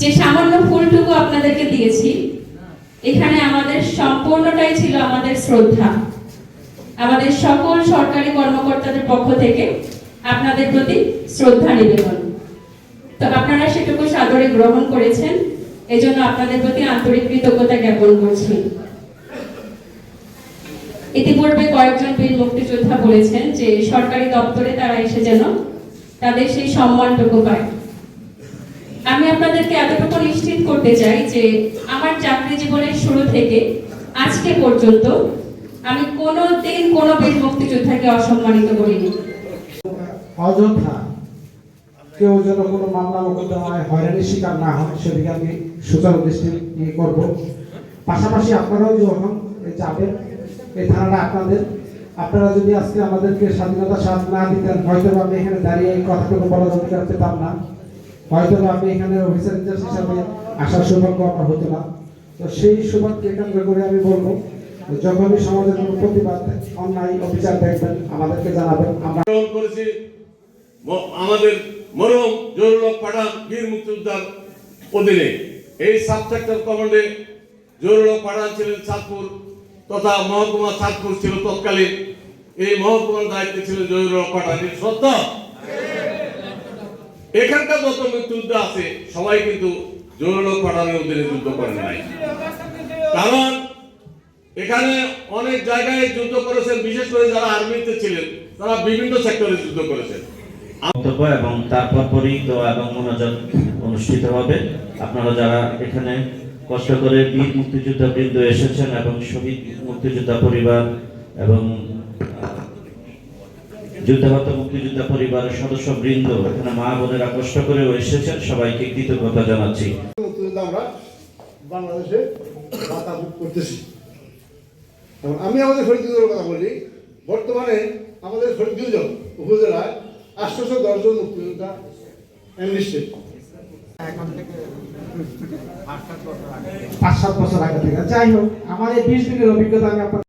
যে সামান্য ফুলটুকু আপনাদেরকে দিয়েছি, এখানে আমাদের সম্পূর্ণটাই ছিল আমাদের শ্রদ্ধা। আমাদের সকল সরকারি কর্মকর্তাদের পক্ষ থেকে আপনাদের প্রতি শ্রদ্ধা নিবেদন। তো আপনারা সেটুকু সাদরে গ্রহণ করেছেন, এজন্য আপনাদের প্রতি আন্তরিক কৃতজ্ঞতা জ্ঞাপন করছি। ইতিপূর্বে কয়েকজন বীর মুক্তিযোদ্ধা বলেছেন যে সরকারি দপ্তরে তারা এসে যেন তাদের সেই সম্মানটুকু পায়। আমি আপনাদেরকে এতটুকু নিশ্চিত করতে চাই যে আমার চাকরি জীবনের শুরু থেকে আজকে পর্যন্ত আমি কোনো দিন কোনো বীর মুক্তিযোদ্ধাকে অসম্মানিত করিনি। অযথা কেউ যেন কোনো মামলা মোকদ্দমায় হয়রানির শিকার না হয়, সেদিকে আমি সুচারু দৃষ্টি নিয়ে করব। পাশাপাশি আপনারাও যখন যাবেন এই থানাটা আপনাদের। আপনারা যদি আজকে আমাদেরকে স্বাধীনতা সাথ না দিতেন হয়তো আমি এখানে দাঁড়িয়ে এই কথাটুকু বলার অধিকার পেতাম না। হয়তো আমি এখানে অফিসার ইনচার্জ হিসাবে আসার সৌভাগ্য আমার হতো না তো সেই সৌভাগ্যকে কেন্দ্র করে আমি বলব, যখনই সমাজের কোনো প্রতিবাদ অন্যায়, অবিচার দেখবেন, আমাদেরকে জানাবেন। আমরা করেছি আমাদের মরম জরুলক পাঠান, বীর মুক্তিযোদ্ধার অধীনে। এই সাব সেক্টর কমান্ডে জরুলক পাঠান ছিলেন চাঁদপুর তথা মহকুমা চাঁদপুর ছিল তৎকালীন। এই মহকুমার দায়িত্বে ছিলেন জরুলক পাঠান সত্য এখানকার যত মুক্তিযোদ্ধা আছে, সবাই কিন্তু জরুলক পাঠানের অধীনে যুদ্ধ করেন নাই। কারণ এখানে অনেক জায়গায় যুদ্ধ করেছেন, বিশেষ করে যারা আর্মিতে ছিলেন, তারা বিভিন্ন সেক্টরে যুদ্ধ করেছেন। বক্তব্য এবং তারপর পরই এবং মোনাজাত অনুষ্ঠিত হবে। আপনারা যারা এখানে কষ্ট করে বীর মুক্তিযোদ্ধা বৃন্দ এসেছেন এবং শহীদ মুক্তিযোদ্ধা পরিবার এবং যুদ্ধাহত মুক্তিযোদ্ধা পরিবারের সদস্য বৃন্দ এখানে মা বোনেরা কষ্ট করেও এসেছেন। সবাইকে কৃতজ্ঞতা জানাচ্ছি। মুক্তিযোদ্ধা আমরা বাংলাদেশে বাতাবুক করতেছি। এবং আমি আমাদের ফরিদপুরের কথা বলি বর্তমানে আমাদের ফরিদপুর উপজেলায় আটশোশো দশজন মুক্তিযোদ্ধা এনলিস্টেড পাঁচ সাত বছর আগে থেকে। যাই হোক আমার এই বিশ দিনের অভিজ্ঞতা আমি